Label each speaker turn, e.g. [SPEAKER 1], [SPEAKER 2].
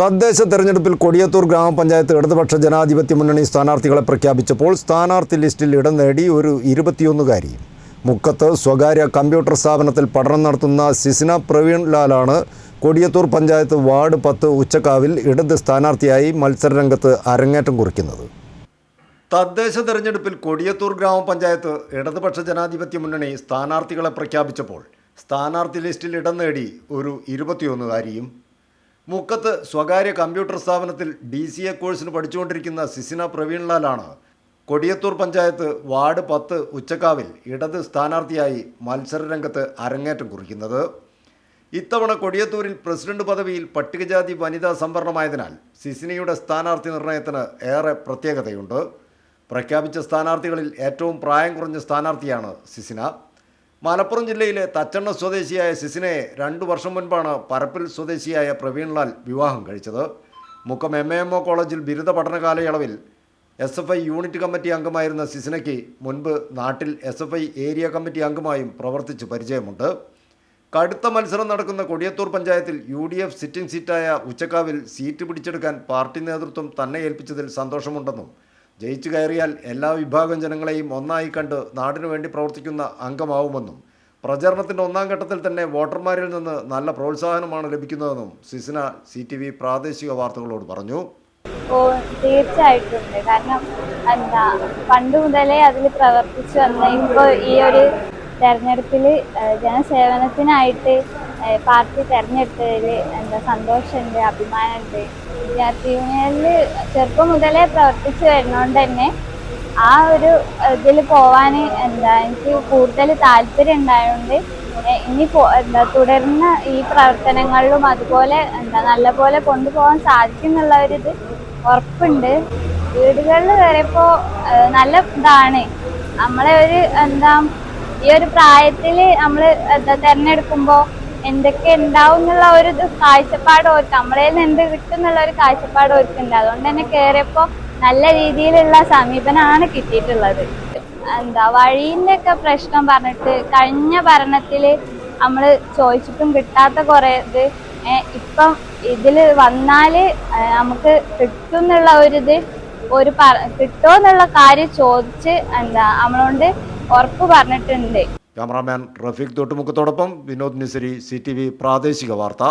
[SPEAKER 1] തദ്ദേശ തെരഞ്ഞെടുപ്പിൽ കൊടിയത്തൂർ ഗ്രാമപഞ്ചായത്ത് ഇടതുപക്ഷ ജനാധിപത്യ മുന്നണി സ്ഥാനാർത്ഥികളെ പ്രഖ്യാപിച്ചപ്പോൾ സ്ഥാനാർത്ഥി ലിസ്റ്റിൽ ഇടം നേടി ഒരു ഇരുപത്തിയൊന്നുകാരി. മുക്കത്ത് സ്വകാര്യ കമ്പ്യൂട്ടർ സ്ഥാപനത്തിൽ പഠനം നടത്തുന്ന സിസിന പ്രവീൺ ലാലാണ് കൊടിയത്തൂർ പഞ്ചായത്ത് വാർഡ് പത്ത് ഉച്ചക്കാവിൽ ഇടത് സ്ഥാനാർത്ഥിയായി മത്സരരംഗത്ത് അരങ്ങേറ്റം കുറിക്കുന്നത്. തദ്ദേശ തെരഞ്ഞെടുപ്പിൽ കൊടിയത്തൂർ ഗ്രാമപഞ്ചായത്ത് ഇടതുപക്ഷ ജനാധിപത്യ മുന്നണി സ്ഥാനാർത്ഥികളെ പ്രഖ്യാപിച്ചപ്പോൾ സ്ഥാനാർത്ഥി ലിസ്റ്റിൽ ഇടം നേടി ഒരു ഇരുപത്തിയൊന്നുകാരിയും മുക്കത്ത് സ്വകാര്യ കമ്പ്യൂട്ടർ സ്ഥാപനത്തിൽ ഡി സി എ കോഴ്സിന് പഠിച്ചുകൊണ്ടിരിക്കുന്ന സിസിന പ്രവീൺലാലാണ് കൊടിയത്തൂർ പഞ്ചായത്ത് വാർഡ് പത്ത് ഉച്ചക്കാവിൽ ഇടത് സ്ഥാനാർത്ഥിയായി മത്സരരംഗത്ത് അരങ്ങേറ്റം കുറിക്കുന്നത്. ഇത്തവണ കൊടിയത്തൂരിൽ പ്രസിഡന്റ് പദവിയിൽ പട്ടികജാതി വനിതാ സംവരണമായതിനാൽ സിസിനയുടെ സ്ഥാനാർത്ഥി നിർണയത്തിന് ഏറെ പ്രത്യേകതയുണ്ട്. പ്രഖ്യാപിച്ച സ്ഥാനാർത്ഥികളിൽ ഏറ്റവും പ്രായം കുറഞ്ഞ സ്ഥാനാർത്ഥിയാണ് സിസിന. മലപ്പുറം ജില്ലയിലെ തച്ചണ്ണ സ്വദേശിയായ സിസിനെ രണ്ടു വർഷം മുൻപാണ് പരപ്പിൽ സ്വദേശിയായ പ്രവീൺലാൽ വിവാഹം കഴിച്ചത്. മുക്കം എം എ ഒ കോളേജിൽ ബിരുദ പഠന കാലയളവിൽ S F I unit committee അംഗമായിരുന്ന സിസിനയ്ക്ക് മുൻപ് നാട്ടിൽ S F I area committee അംഗമായും പ്രവർത്തിച്ച് പരിചയമുണ്ട്. കടുത്ത മത്സരം നടക്കുന്ന കൊടിയത്തൂർ പഞ്ചായത്തിൽ യു ഡി എഫ് സിറ്റിംഗ് സീറ്റായ ഉച്ചക്കാവിൽ സീറ്റ് പിടിച്ചെടുക്കാൻ പാർട്ടി നേതൃത്വം തന്നെ ഏൽപ്പിച്ചതിൽ സന്തോഷമുണ്ടെന്നും ജയിച്ചു കയറിയാൽ എല്ലാ വിഭാഗം ജനങ്ങളെയും ഒന്നായി കണ്ട് നാടിനു വേണ്ടി പ്രവർത്തിക്കുന്ന അംഗമാവുമെന്നും പ്രചരണത്തിന്റെ ഒന്നാം ഘട്ടത്തിൽ തന്നെ വോട്ടർമാരിൽ നിന്ന് നല്ല പ്രോത്സാഹനമാണ് ലഭിക്കുന്നതെന്നും സിസിന സി ടി വി പ്രാദേശിക വാർത്തകളോട് പറഞ്ഞു.
[SPEAKER 2] ഓ തീർച്ചയായിട്ടും ഉണ്ട്. കാരണം എന്താ പണ്ട് മുതലേ അതിൽ പ്രവർത്തിച്ചു വന്ന ഇപ്പോൾ ഈ ഒരു തെരഞ്ഞെടുപ്പിൽ ജനസേവനത്തിനായിട്ട് പാർട്ടി തെരഞ്ഞെടുത്തതിൽ എന്താ സന്തോഷമുണ്ട് അഭിമാനമുണ്ട്. വിദ്യാർത്ഥി യൂണിയനിൽ ചെറുപ്പം മുതലേ പ്രവർത്തിച്ച് വരുന്നതുകൊണ്ട് തന്നെ ആ ഒരു ഇതിൽ പോവാൻ എന്താ എനിക്ക് കൂടുതൽ താല്പര്യം ഉണ്ടായതുകൊണ്ട് ഇനി എന്താ തുടർന്ന് ഈ പ്രവർത്തനങ്ങളിലും അതുപോലെ എന്താ നല്ലപോലെ കൊണ്ടുപോകാൻ സാധിക്കും എന്നുള്ള ഒരു ഇത് ഉറപ്പുണ്ട്. വീടുകളിൽ വരെ ഇപ്പോൾ നല്ല ഇതാണ്. നമ്മളെ ഒരു എന്താ ഈ ഒരു പ്രായത്തിൽ നമ്മൾ എന്താ തെരഞ്ഞെടുക്കുമ്പോൾ എന്തൊക്കെ ഉണ്ടാവും എന്നുള്ള ഒരു കാഴ്ചപ്പാട് ഓർക്ക് നമ്മളെ എന്ത് കിട്ടും എന്നുള്ള ഒരു കാഴ്ചപ്പാട് ഓർക്കുണ്ട് അതുകൊണ്ട് തന്നെ കയറിയപ്പോൾ നല്ല രീതിയിലുള്ള സമീപനമാണ് കിട്ടിയിട്ടുള്ളത്. എന്താ വഴീന്റെ ഒക്കെ പ്രശ്നം പറഞ്ഞിട്ട് കഴിഞ്ഞ ഭരണത്തിൽ നമ്മൾ ചോദിച്ചിട്ടും കിട്ടാത്ത കുറേ ഇത് ഇപ്പം ഇതിൽ വന്നാൽ നമുക്ക് കിട്ടും എന്നുള്ള ഒരു ഇത് ഒരു പറ കിട്ടുമോ എന്നുള്ള കാര്യം ചോദിച്ച് എന്താ നമ്മളോണ്ട് ഉറപ്പ് പറഞ്ഞിട്ടുണ്ട്.
[SPEAKER 1] ക്യാമറാമാൻ റഫീഖ് തോട്ടുമുക്കത്തോടൊപ്പം വിനോദ് നിസരി സി പ്രാദേശിക വാർത്ത.